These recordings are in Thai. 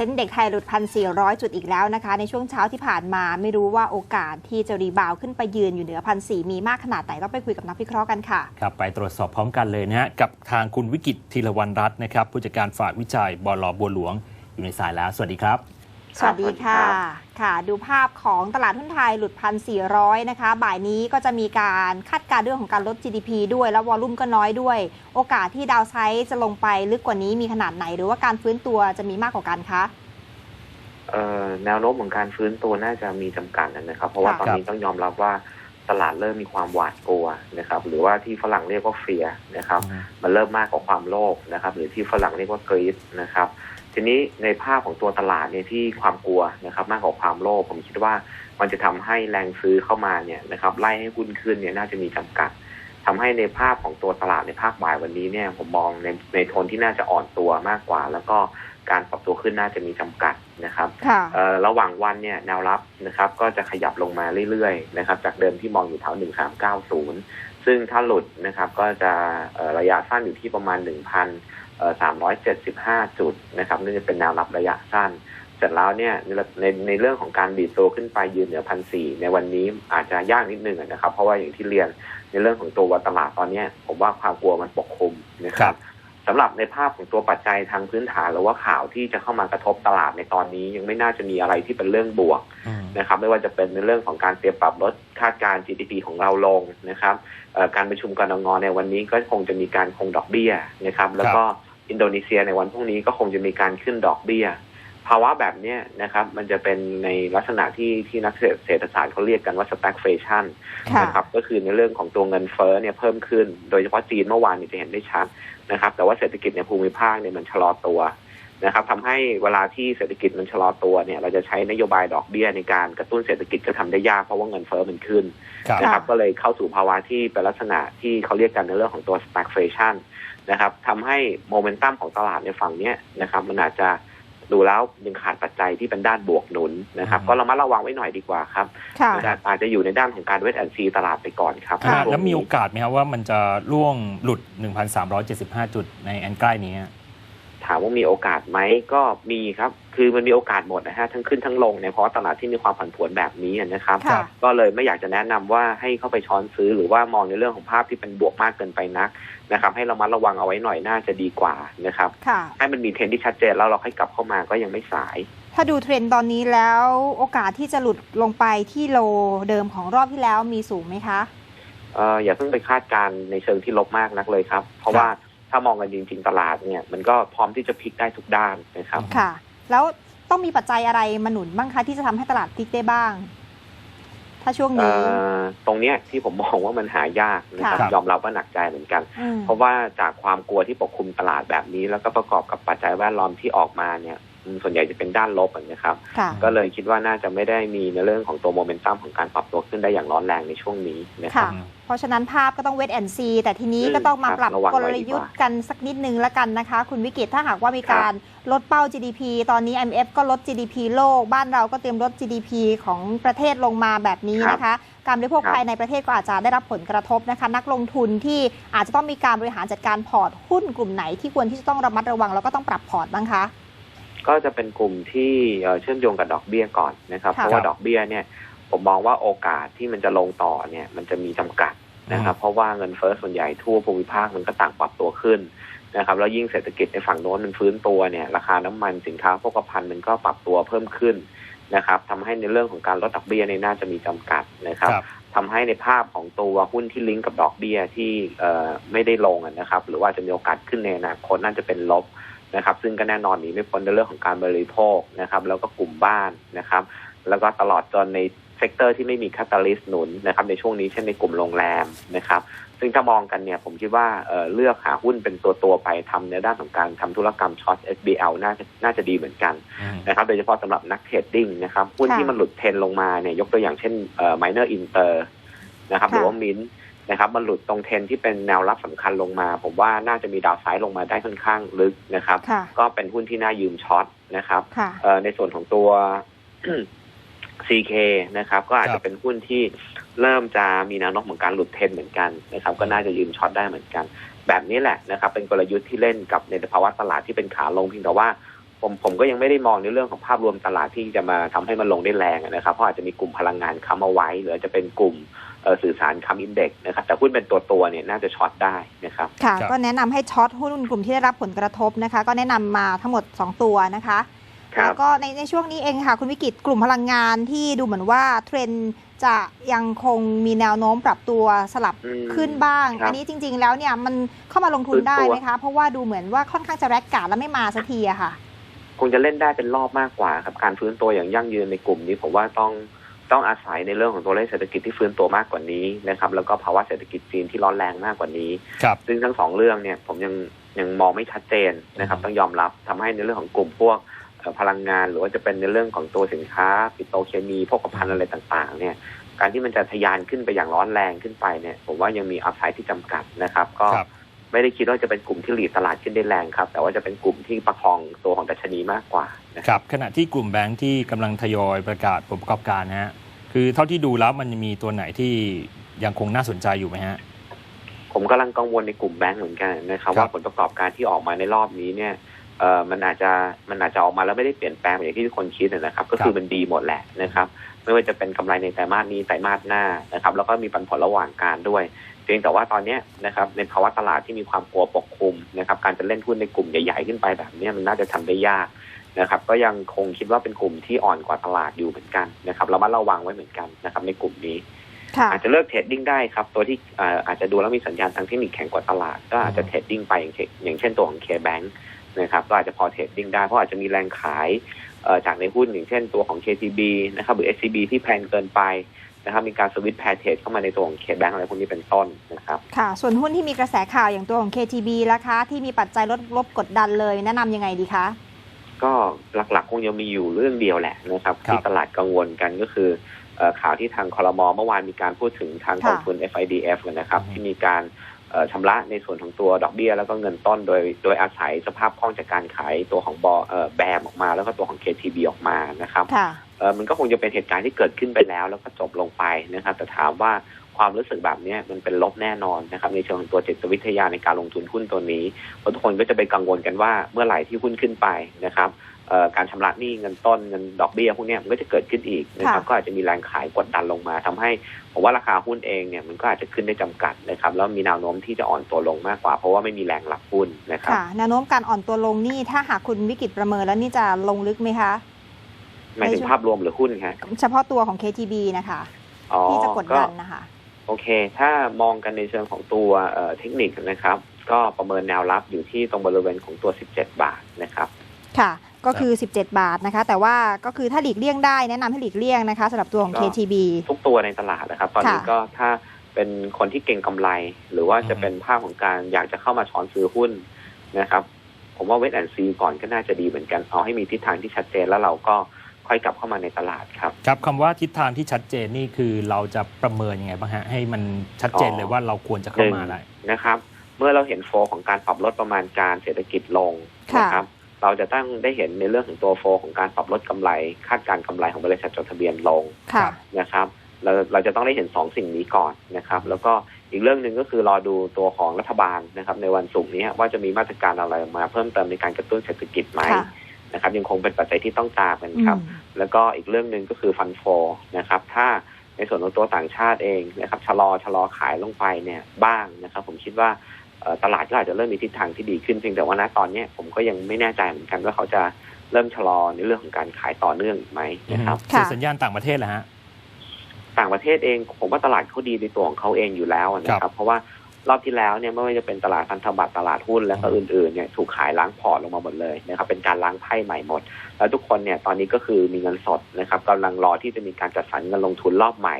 เซ็นเด็กไทยหลุดพันสี่จุดอีกแล้วนะคะ ในช่วงเช้าที่ผ่านมาไม่รู้ว่าโอกาสที่จะรีบาวขึ้นไปยืนอยู่เหนือพันสมีมากขนาดไหนต้องไปคุยกับนักวิเคราะห์กันค่ะ ครับ ไปตรวจสอบพร้อมกันเลยนะฮะ กับทางคุณวิกิตธีรวรรณรัตน์นะครับ ผู้จัดการฝ่ายวิจัยบลบัวหลวงอยู่ในสายแล้ว สวัสดีครับ สวัสดีค่ะ ค่ะ ดูภาพของตลาดหุ้นไทยหลุดพันสี่นะคะ บ่ายนี้ก็จะมีการคาดการณ์เรื่องของการลด GDP ด้วย แล้ววอลลุ่มก็น้อยด้วย โอกาสที่ดาวไซด์จะลงไปลึกกว่านี้มีขนาดไหน หรือว่าการฟื้นตัวจะมีมากกว่ากันคะเอ่อแนวโน้มของการฟื้นตัวน่าจะมีจำกัดนะครับ เพราะว่าค่ะตอนนี้ต้องยอมรับว่าตลาดเริ่มมีความหวาดกลัวนะครับ หรือว่าที่ฝรั่งเรียกว่าเฟียนะครับ มันเริ่มมากกว่าความโลภนะครับ หรือที่ฝรั่งเรียกว่ากรีดนะครับ ทีนี้ในภาพของตัวตลาดเนี่ยที่ความกลัวนะครับ มากกว่าความโลภผมคิดว่ามันจะทำให้แรงซื้อเข้ามาเนี่ยนะครับไล่ให้หุ้นขึ้นเนี่ยน่าจะมีจำกัดทำให้ในภาพของตัวตลาดในภาคบ่ายวันนี้เนี่ยผมมองในในโทนที่น่าจะอ่อนตัวมากกว่า แล้วก็การปรับตัวขึ้นน่าจะมีจำกัดนะครับค่ะเอ่อระหว่างวันเนี่ยแนวรับนะครับก็จะขยับลงมาเรื่อยๆนะครับจากเดิมที่มองอยู่แถว1390ซึ่งถ้าหลุดนะครับก็จะเอ่อระยะสั้นอยู่ที่ประมาณ 1,375 จุดนะครับนี่จะเป็นแนวรับระยะสั้น เสร็จแล้วเนี่ยในในในเรื่องของการดีดตัวขึ้นไปยืนเหนือพันสี่ในวันนี้อาจจะยากนิดนึงนะครับ เพราะว่าอย่างที่เรียนในเรื่องของตัววัตลาดตอนเนี้ยผมว่าความกลัวมันปกคลุมนะคครัรับบสำหรับในภาพของตัวปัจจัยทางพื้นฐานหรือว่าข่าวที่จะเข้ามากระทบตลาดในตอนนี้ยังไม่น่าจะมีอะไรที่เป็นเรื่องบวกอืมนะครับ ไม่ว่าจะเป็นในเรื่องของการเตรียมปรับลดคาดการณ์ GDP ของเราลงนะครับเอ่อการประชุมกรงงในวันนี้ก็คงจะมีการคงดอกเบี้ยนะครับ แล้วก็ อินโดนีเซียในวันพรุ่งนี้ก็คงจะมีการขึ้นดอกเบี้ย ภาวะแบบเนี้ยนะครับ มันจะเป็นในลักษณะที่ที่นักเศรษฐศาสตร์เขาเรียกกันว่า stagflation ค่ะนะครับก็คือในเรื่องของตัวเงินเฟ้อเนี่ยเพิ่มขึ้น โดยเฉพาะจีนเมื่อวานเนี่ยจะเห็นได้ชัดนะครับ แต่ว่าเศรษฐกิจในภูมิภาคเนี่ยมันชะลอตัว นะครับทำให้เวลาที่เศรษฐกิจมันชะลอตัวเนี่ย เราจะใช้นโยบายดอกเบี้ยในการกระตุ้นเศรษฐกิจก็ทำได้ยากเพราะว่าเงินเฟ้อมันขึ้นครับ นะครับ ก็เลยเข้าสู่ภาวะที่เป็นลักษณะที่เขาเรียกกันในเรื่องของตัว stagflation นะครับทำให้โมเมนตัมของตลาดในฝั่งเนี้ยนะครับ มันอาจจะดูแล้วยังขาดปัจจัยที่เป็นด้านบวกหนุนนะครับ อืม ก็ระมัดระวังไว้หน่อยดีกว่าครับค่ะนะครับอาจจะอยู่ในด้านของการเวทแอนซีตลาดไปก่อนครับอ่าช่งแล้วมีนี้โอกาสไหมครับว่ามันจะล่วงหลุด 1,375 จุดในอันใกล้นี้ฮะ ถามว่ามีโอกาสไหมก็มีครับ คือมันมีโอกาสหมดนะฮะทั้งขึ้นทั้งลงเนี่ยเพราะว่าตลาดที่มีความผันผวนแบบนี้นะครับค่ะก็เลยไม่อยากจะแนะนำว่าให้เข้าไปช้อนซื้อหรือว่ามองในเรื่องของภาพที่เป็นบวกมากเกินไปนักนะครับ ให้เรามัดระวังเอาไว้หน่อยน่าจะดีกว่านะครับค่ะให้มันมีเทรนด์ที่ชัดเจนแล้วเราค่อยกลับเข้ามาก็ยังไม่สาย ถ้าดูเทรนด์ตอนนี้แล้วโอกาสที่จะหลุดลงไปที่โลเดิมของรอบที่แล้วมีสูงไหมคะเอ่ออย่าเพิ่งไปคาดการณ์ในเชิงที่ลบมากนักเลยครับ เพราะว่า ถ้ามองกันจริง ๆ ตลาดเนี่ยมันก็พร้อมที่จะพลิกได้ทุกด้านนะครับค่ะ แล้วต้องมีปัจจัยอะไรมาหนุนบ้างคะที่จะทำให้ตลาดพลิกได้บ้าง ถ้าช่วงเอ่นี้อตรงเนี้ยที่ผมมองว่ามันหายากนะครับค่ะยอมรับว่าหนักใจเหมือนกันอืมเพราะว่าจากความกลัวที่ปกคลุมตลาดแบบนี้ แล้วก็ประกอบกับปัจจัยแวดล้อมที่ออกมาเนี่ยอืม ส่วนใหญ่จะเป็นด้านลบอะนะครับค่ะก็เลยคิดว่าน่าจะไม่ได้มีในเรื่องของตัวโมเมนตัมของการปรับตัวขึ้นได้อย่างร้อนแรงในช่วงนี้นะครัค่ะบเพราะฉะนั้นภาพก็ต้องเวทแอนซีแต่ทีนี้อืมก็ต้องมาครับปรับระวังกไว้ลดีกว่ายุทธ์กันสักนิดนึงละกันนะคะ คุณวิกิตถ้าหากว่ามีการลดเป้า GDP ตอนนี้ IMF ก็ลด GDP โลก บ้านเราก็เตรียมลด GDP ของประเทศลงมาแบบนี้นะคะ การบริโภคครับภายในประเทศก็อาจจะได้รับผลกระทบนะคะ นักลงทุนที่อาจจะต้องมีการบริหารจัดการพอร์ตหุ้นกลุ่มไหนที่ควรที่จะต้องระมัดระวังแล้วก็ต้องปรับพอร์ตบ้างคะ ก็จะเป็นกลุ่มที่เอ่อเชื่อมโยงกับดอกเบี้ยก่อนนะครับค่ะเพราะว่าดอกเบี้ยเนี่ย ผมมองว่าโอกาสที่มันจะลงต่อเนี่ย มันจะมีจำกัดนะครับ เพราะว่าเงินเฟ้อส่วนใหญ่ทั่วภูมิภาคมันก็ต่างปรับตัวขึ้นนะครับแล้วยิ่งเศรษฐกิจในฝั่งโน้นมันฟื้นตัวเนี่ย ราคาน้ำมันสินค้าโภคภัณฑ์มันก็ปรับตัวเพิ่มขึ้นนะครับทำให้ในเรื่องของการลดดอกเบี้ยเนี่ยน่าจะมีจำกัดนะครับครับทำให้ในภาพของตัวหุ้นที่ลิงก์กับดอกเบี้ยที่เอ่อไม่ได้ลงอะนะครับ หรือว่าจะมีโอกาสขึ้นในอนาคตน่าจะเป็นลบ นะครับ ซึ่งก็แน่นอนหนีไม่พ้นในเรื่องของการบริโภคนะครับ แล้วก็กลุ่มบ้านนะครับ แล้วก็ตลอดจนในเซกเตอร์ที่ไม่มีคาตาลิสต์หนุนนะครับ ในช่วงนี้เช่นในกลุ่มโรงแรมนะครับ ซึ่งถ้ามองกันเนี่ยผมคิดว่าเอ่อเลือกหาหุ้นเป็นตัวตัวๆไปทำในด้านของการทำธุรกรรมช็อต SBL น่าจะน่าจะดีเหมือนกันอืมนะครับ โดยเฉพาะสำหรับนักเทรดดิ้งนะครับหุ้นค่ะที่มันหลุดเทรนลงมาเนี่ยยกตัวอย่างเช่นเอ่อ minor inter นะครับหค่ะรือว่ามิน นะครับมันหลุดตรงเทรนที่เป็นแนวรับสำคัญลงมา ผมว่าน่าจะมีดาวไซด์ลงมาได้ค่อนข้างลึกนะครับค่ะก็เป็นหุ้นที่น่ายืมช็อตนะครับค่ะเอ่อในส่วนของตัว CK นะครับ ก็อาจครัจะบเป็นหุ้นที่เริ่มจะมีแนวโน้มของการหลุดเทรนเหมือนกันนะครับ ก็น่าจะยืมช็อตได้เหมือนกัน แบบนี้แหละนะครับ เป็นกลยุทธ์ที่เล่นกับในภาวะตลาดที่เป็นขาลงเพียงแต่ว่าผมผมก็ยังไม่ได้มองในเรื่องของภาพรวมตลาดที่จะมาทำให้มันลงได้แรงนะครับ เพราะอาจจะมีกลุ่มพลังงานค้ำเอาไว้ หรืออาจจะเป็นกลุ่มเอ่อ สื่อสารค้ำอินเด็กซ์นะครับแต่หุ้นเป็นตัวตัวๆเนี่ยน่าจะช็อตได้นะครับค่ะ ครับ ก็แนะนำให้ช็อตหุ้นกลุ่มที่ได้รับผลกระทบนะคะ ก็แนะนำมาทั้งหมด 2 ตัวนะคะ ครับแล้วก็ในในช่วงนี้เองค่ะ คุณวิกิตกลุ่มพลังงานที่ดูเหมือนว่าเทรนด์จะยังคงมีแนวโน้มปรับตัวสลับอืมขึ้นบ้าง ครับอันนี้จริง ๆ แล้วเนี่ยมันเข้ามาลงทุนฟื้นตัว ได้ไหมคะ เพราะว่าดูเหมือนว่าค่อนข้างจะแรกกาดแล้วไม่มาสักทีอะค่ะ คงจะเล่นได้เป็นรอบมากกว่าครับการฟื้นตัวอย่างยั่งยืนในกลุ่มนี้ผมว่าต้อง ต้องอาศัยในเรื่องของตัวเลขเศรษฐกิจที่ฟื้นตัวมากกว่านี้นะครับแล้วก็ภาวะเศรษฐกิจจีนที่ร้อนแรงมากกว่านี้ครับซึ่งทั้งสองเรื่องเนี่ยผมยังยังมองไม่ชัดเจนนะครับอืมต้องยอมรับทำให้ในเรื่องของกลุ่มพวกเอ่อพลังงาน หรือว่าจะเป็นในเรื่องของตัวสินค้า ปิโตรเคมีพวกภัณฑ์อะไรต่างๆเนี่ยการที่มันจะทะยานขึ้นไปอย่างร้อนแรงขึ้นไปเนี่ยผมว่ายังมีอัพไซด์ที่จำกัดนะครับ ก็ครับ ไม่ได้คิดว่าจะเป็นกลุ่มที่หลีดตลาดขึ้นได้แรงครับ แต่ว่าจะเป็นกลุ่มที่ประคองตัวของดัชนีมากกว่านะคครับรับขณะที่กลุ่มแบงค์ที่กำลังทยอยประกาศผลประกอบการนะฮะคือเท่าที่ดูแล้วมันมีตัวไหนที่ยังคงน่าสนใจอยู่ไหมฮะผมกำลังกังวลในกลุ่มแบงก์เหมือนกันนะครับครับว่าผลประกอบการที่ออกมาในรอบนี้เนี่ยเอ่อมันอาจจะมันอาจจะออกมาแล้วไม่ได้เปลี่ยนแปลงอย่างที่ทุกคนคิดนะครับ ก็คือมันดีหมดแหละนะครับ ไม่ว่าจะเป็นกำไรในไตรมาสนี้ไตรมาสหน้านะครับ แล้วก็มีปันผลระหว่างการด้วยเพียงแต่ว่าตอนเนี้ยนะครับในภาวะตลาดที่มีความกลัวปกคลุมนะครับ การจะเล่นหุ้นในกลุ่มใหญ่ๆขึ้นไปแบบเนี้ยมันน่าจะทำได้ยากนะครับ ก็ยังคงคิดว่าเป็นกลุ่มที่อ่อนกว่าตลาดอยู่เหมือนกันนะครับระมัดระวังไว้เหมือนกันนะครับ ในกลุ่มนี้ค่ะอาจจะเลิกเทรดดิ้งได้ครับ ตัวที่เอ่ออาจจะดูแล้วมีสัญญาณทางเทคนิคแข็งกว่าตลาด ก็อาจจะเทรดดิ้งไปอย่างเช่นอย่างเช่นตัวของ K-Bank นะครับก็อาจจะพอเทรดดิ้งได้เพราะอาจจะมีแรงขายเอ่อจากในหุ้นอย่างเช่นตัวของ KTB นะครับหรือ SCB ที่แพงเกินไป นะครับมีการสวิตช์แพร์เทรดเข้ามาในตัวของ K-Bank อะไรพวกนี้เป็นต้นนะครับค่ะส่วนหุ้นที่มีกระแสข่าวอย่างตัวของ KTB ราคาที่มีปัจจัยลดลบกดดันเลย แนะนำยังไงดีคะก็หลักๆ คงยังมีอยู่เรื่องเดียวแหละนะครับครับที่ตลาดกังวลกันก็คือเอ่อข่าวที่ทางคอรมอเมื่อวานมีการพูดถึงทางกองทุน FIDF นะครับอืมที่มีการเอ่อชำระในส่วนของตัวดอกเบี้ย แล้วก็เงินต้นโดยโดยอาศัยสภาพคล่องจากการขายตัวของบอเอ่อแบมออกมา แล้วก็ตัวของ KTB ออกมานะครับค่ะเออ มันก็คงจะเป็นเหตุการณ์ที่เกิดขึ้นไปแล้ว แล้วก็จบลงไปนะครับ แต่ถามว่าความรู้สึกแบบเนี้ยมันเป็นลบแน่นอนนะครับ ในเชิงของตัวจิตวิทยาในการลงทุนหุ้นตัวนี้เพราะทุกคนก็จะไปกังวลกันว่าเมื่อไหร่ที่หุ้นขึ้นไปนะครับเอ่อการชำระหนี้เงินต้นเงินดอกเบี้ยพวกเนี้ยมันก็จะเกิดขึ้นอีกนะครับค่ะก็อาจจะมีแรงขายกดดันลงมาทำให้ผมว่าราคาหุ้นเองเนี่ยมันก็อาจจะขึ้นได้จำกัดนะครับแล้วมีแนวโน้มที่จะอ่อนตัวลงมากกว่า เพราะว่าไม่มีแรงหลับหุ้นนะครับค่ะแนวโน้มการอ่อนตัวลงนี่ถ้าหากคุณวิกิตประเมินแล้วนี่จะลงลึกไหมคะ หมายถึงภาพรวมหรือหุ้นครับเฉพาะตัวของ KTB นะคะอ๋อที่จะกดก็ดันนะคะ โอเค ถ้ามองกันในเชิงของตัวเอ่อเทคนิคนะครับ ก็ประเมินแนวรับอยู่ที่ตรงบริเวณของตัว 17 บาทนะครับค่ะก็คือ 17 บาทนะคะ แต่ว่าก็คือถ้าหลีกเลี่ยงได้แนะนำให้หลีกเลี่ยงนะคะสำหรับตัวของก็ KTB ทุกตัวในตลาดนะครับ ตอนนี้ค่ะก็ถ้าเป็นคนที่เก่งกำไร หรือว่าจะอืมเป็นภาพของการอยากจะเข้ามาช้อนซื้อหุ้นนะครับ ผมว่าเวทแอนซีก่อนก็น่าจะดีเหมือนกันเอาให้มีทิศทางที่ชัดเจนแล้วเราก็ ค่อยกลับเข้ามาในตลาดครับครับคำว่าทิศทางที่ชัดเจนนี่คือเราจะประเมินยังไงบ้างฮะให้มันชัดเจนเลยว่าเราควรจะเข้ามาอะไรนะครับ เมื่อเราเห็นโฟของการปรับลดประมาณการเศรษฐกิจลงค่ะนะครับเราจะต้องได้เห็นในเรื่องของตัวโฟของการปรับลดกำไร คาดการณ์กำไรของบริษัทจดทะเบียนลงค่ะนะครับเราเราจะต้องได้เห็นสองสิ่งนี้ก่อนนะครับ แล้วก็อีกเรื่องหนึ่งก็คือรอดูตัวของรัฐบาลนะครับ ในวันศุกร์นี้ว่าจะมีมาตรการอะไรออกมาเพิ่มเติมในการกระตุ้นเศรษฐกิจไหมค่ะ นะครับยังคงเป็นปัจจัยที่ต้องตามกันครับอืมแล้วก็อีกเรื่องหนึ่งก็คือฟันโฟนะครับ ถ้าในส่วนของตัวต่างชาติเองนะครับชะลอชะลอขายลงไปเนี่ยบ้างนะครับ ผมคิดว่าเอ่อตลาดก็อาจจะเริ่มมีทิศทางที่ดีขึ้นเพียงแต่ว่าณตอนเนี้ยผมก็ยังไม่แน่ใจเหมือนกันว่าเขาจะเริ่มชะลอในเรื่องของการขายต่อเนื่องอีกไหมนะครับส่วนค่ะสัญญาณต่างประเทศแหละฮะต่างประเทศเองผมว่าตลาดเขาดีในตัวของเขาเองอยู่แล้วนะคครัรับบเพราะว่า รอบที่แล้วเนี่ยไม่ว่าจะเป็นตลาดพันธบัตรตลาดหุ้นและก็อื่นๆเนี่ยถูกขายล้างพอร์ตลงมาหมดเลยนะครับเป็นการล้างไพ่ใหม่หมด แล้วทุกคนเนี่ยตอนนี้ก็คือมีเงินสดนะครับกำลังรอที่จะมีการจัดสรรเงินลงทุนรอบใหม่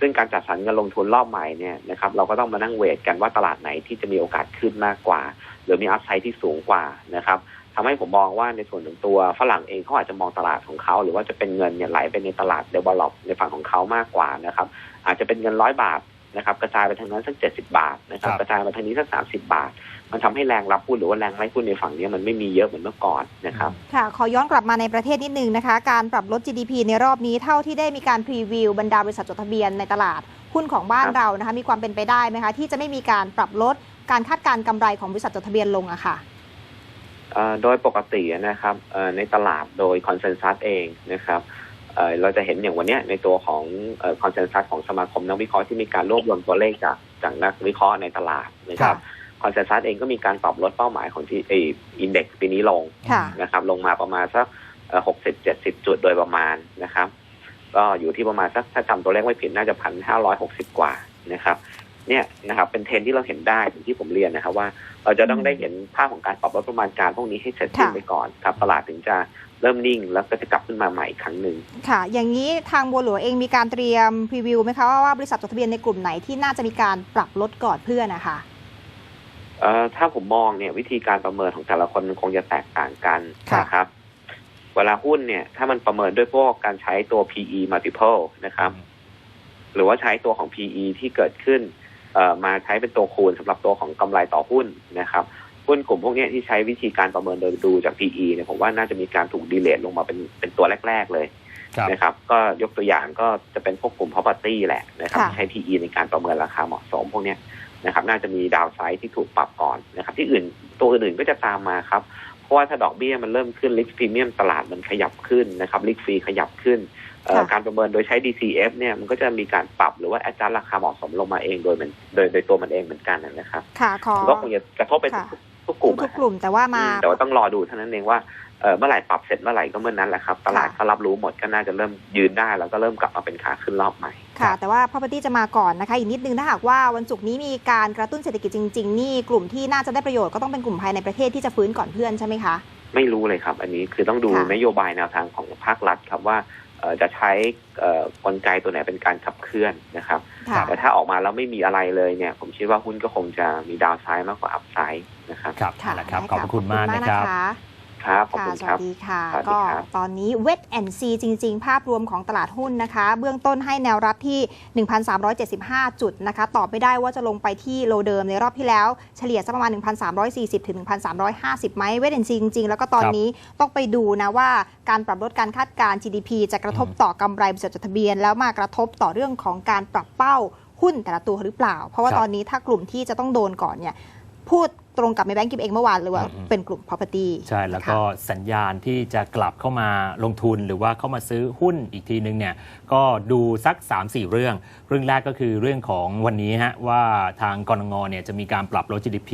ซึ่งการจัดสรรเงินลงทุนรอบใหม่เนี่ยนะครับเราก็ต้องมานั่งเวทกันว่าตลาดไหนที่จะมีโอกาสขึ้นมากกว่า หรือมีอัพไซด์ที่สูงกว่านะครับทำให้ผมมองว่าในส่วนของตัวฝรั่งเองเขาอาจจะมองตลาดของเขาหรือว่าจะเป็นเงินเนี่ยไหลไปในตลาดเดเวลลอปในฝั่งของเขามากกว่านะครับ อาจจะเป็นเงินร้อยบาท นะครับกระจายไปทางนั้นสักเจ็ดสิบาทนะครับครับกระจายมาทางนี้สักสามสิบาท มันทำให้แรงรับหุ้นหรือว่าแรงไล่หุ้นในฝั่งนี้มันไม่มีเยอะเหมือนเมื่อก่อนนะครับค่ะขอย้อนกลับมาในประเทศนิดนึงนะคะ การปรับลด GDP ในรอบนี้เท่าที่ได้มีการพรีวิวบรรดาบริษัทจดทะเบียนในตลาดหุ้นของบ้านครับเรานะคะมีความเป็นไปได้ไหมคะที่จะไม่มีการปรับลดการคาดการณ์กำไรของบริษัทจดทะเบียนลงอะค่ะเอ่อโดยปกตินะครับเอ่อในตลาดโดยคอนเซนแซสเองนะครับ เอ่อเราจะเห็นอย่างวันเนี้ยในตัวของคอนเซนแซสของสมาคมนักวิเคราะห์ที่มีการรวบรวมตัวเลขจากจากนักวิเคราะห์ในตลาดนะคครัรับบคอนเซนแซสเองก็มีการปรับลดเป้าหมายของที่อินเด็กซ์ปีนี้ลงค่ะนะครับ ลงมาประมาณสักหกสิบเจ็ดสิบจุดโดยประมาณนะครับ ก็อยู่ที่ประมาณสักถ้าจำตัวเลขไม่ผิดน่าจะพันห้าร้อยหกสิบกว่านะครับเนี่ยนะครับเป็นเทรนด์ที่เราเห็นได้อย่างที่ผมเรียนนะครับว่า เราจะต้องได้เห็นภาพของการปรับลดประมาณการพวกนี้ให้เสร็จสิ้นค่ะไปก่อนครับตลาดถึงจะ เริ่มนิ่งแล้วก็จะกลับขึ้นมาใหม่อีกครั้งหนึ่งค่ะ อย่างนี้ทางบัวหลวงเองมีการเตรียมพรีวิวไหมคะว่าว่าบริษัทจดทะเบียนในกลุ่มไหนที่น่าจะมีการปรับลดก่อนเพื่อนนะคะเอ่อถ้าผมมองเนี่ยวิธีการประเมินของแต่ละคนมันคงจะแตกต่างกันค่ะ นะครับ เวลาหุ้นเนี่ย ถ้ามันประเมินด้วยพวกการใช้ตัว PE multiple นะครับ หรือว่าใช้ตัวของ PE ที่เกิดขึ้นเอ่อมาใช้เป็นตัวคูณสำหรับตัวของกำไรต่อหุ้นนะครับ หุ้นกลุ่มพวกเนี้ยที่ใช้วิธีการประเมินโดยดูจาก PE เนี่ยผมว่าน่าจะมีการถูกดีเลทลงมาเป็นเป็นตัวแรก ๆเลยครับนะครับ ก็ยกตัวอย่างก็จะเป็นพวกกลุ่ม property แหละนะครับค่ะที่ใช้ PE ในการประเมินราคาเหมาะสมพวกเนี้ยนะครับน่าจะมีดาวไซด์ที่ถูกปรับก่อนนะครับที่อื่นตัวอื่นๆก็จะตามมาครับ เพราะว่าถ้าดอกเบี้ยมันเริ่มขึ้นลิ q พรีเมียมตลาดมันขยับขึ้นนะครับลิ q ฟรีขยับขึ้นเอ่อค่ะการประเมินโดยใช้ DCF เนี่ยมันก็จะมีการปรับหรือว่าแอดจัดราคาเหมาะสมลงมาเองโดยมันโดยโดยตัวมันเองเหมือนกันนะครับค่ะขอมันก็คงจะกระทบไปค่ะทุ กทุกกลุ่มทุกอะๆกลุ่มแต่ว่ามา แต่ว่าต้องรอดูเท่านั้นเองว่าเอ่อเมื่อไหร่ปรับเสร็จเมื่อไหร่ก็เมื่อนั้นแหละครับ ตลาดค่ะก็รับรู้หมดก็น่าจะเริ่มยืนได้ แล้วก็เริ่มกลับมาเป็นขาขึ้นรอบใหม่ ค่ะ แต่ว่า property จะมาก่อนนะคะ อีกนิดนึงถ้าหากว่าวันศุกร์นี้มีการกระตุ้นเศรษฐกิจจริง ๆ นี่กลุ่มที่น่าจะได้ประโยชน์ก็ต้องเป็นกลุ่มภายในประเทศที่จะฟื้นก่อนเพื่อนใช่ไหมคะไม่รู้เลยครับ อันนี้คือต้องดูค่ะนโยบายแนวทางของภาครัฐครับว่าเอ่อ จะใช้เอ่อกลไกตัวไหนเป็นการขับเคลื่อนนะครับค่ะแต่ถ้าออกมาแล้วไม่มีอะไรเลยเนี่ย ผมคิดว่าหุ้นก็คงจะมีดาวไซด์มากกว่าอัพไซด์นะครับครับค่ะนั่นแหละครับได้ขอบพระคุณมากนะครับนะ คะครับขอบค่ะคุณสครัวับสดีค่ะสวัสดีก็ครับตอนนี้เวทแอนซีจริง ๆ ภาพรวมของตลาดหุ้นนะคะ เบื้องต้นให้แนวรับที่ 1,375 จุดนะคะ ตอบไม่ได้ว่าจะลงไปที่โลเดิมในรอบที่แล้ว เฉลี่ยสักประมาณ 1,340 ถึง 1,350 ไหมเวทแอนซีจริง ๆ แล้วก็ตอนนี้ต้องไปดูนะว่าการปรับลดการคาดการณ์ GDP จะกระทบต่อกำไรบริษัทจดทะเบียน แล้วมากระทบต่อเรื่องของการปรับเป้าหุ้นแต่ละตัวหรือเปล่า เพราะว่าครับตอนนี้ถ้ากลุ่มที่จะต้องโดนก่อนเนี่ยพูด ตรงกับในแบงก์กิฟเองเมื่อวานเลยว่าอืมเป็นกลุ่ม property ใช่ แล้วก็สัญญาณที่จะกลับเข้ามาลงทุนหรือว่าเข้ามาซื้อหุ้นอีกทีนึงเนี่ยก็ดูสัก 3-4 เรื่อง เรื่องแรกก็คือเรื่องของวันนี้ฮะว่าทางกรงงเนี่ยจะมีการปรับลด GDP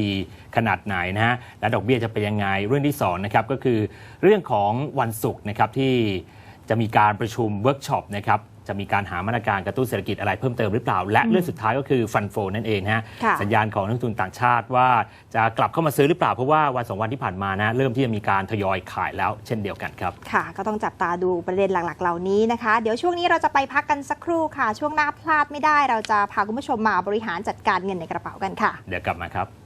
ขนาดไหนนะฮะและดอกเบี้ยจะเป็นยังไงเรื่องที่สองนะครับก็คือเรื่องของวันศุกร์นะครับที่จะมีการประชุมเวิร์กช็อปนะครับ จะมีการหามาตรการกระตุ้นเศรษฐกิจอะไรเพิ่มเติมหรือเปล่า และเรื่องสุดท้ายก็คือฟันโฟนั่นเองฮะค่ะสัญญาณของนักลงทุนต่างชาติว่าจะกลับเข้ามาซื้อหรือเปล่า เพราะว่าวันสองวันที่ผ่านมานะเริ่มที่จะมีการทยอยขายแล้วเช่นเดียวกันครับค่ะ ก็ต้องจับตาดูประเด็นหลักๆ เหล่านี้นะคะ เดี๋ยวช่วงนี้เราจะไปพักกันสักครู่ค่ะ ช่วงหน้าพลาดไม่ได้ เราจะพาคุณผู้ชมมาบริหารจัดการเงินในกระเป๋ากันค่ะ เดี๋ยวกลับมาครับ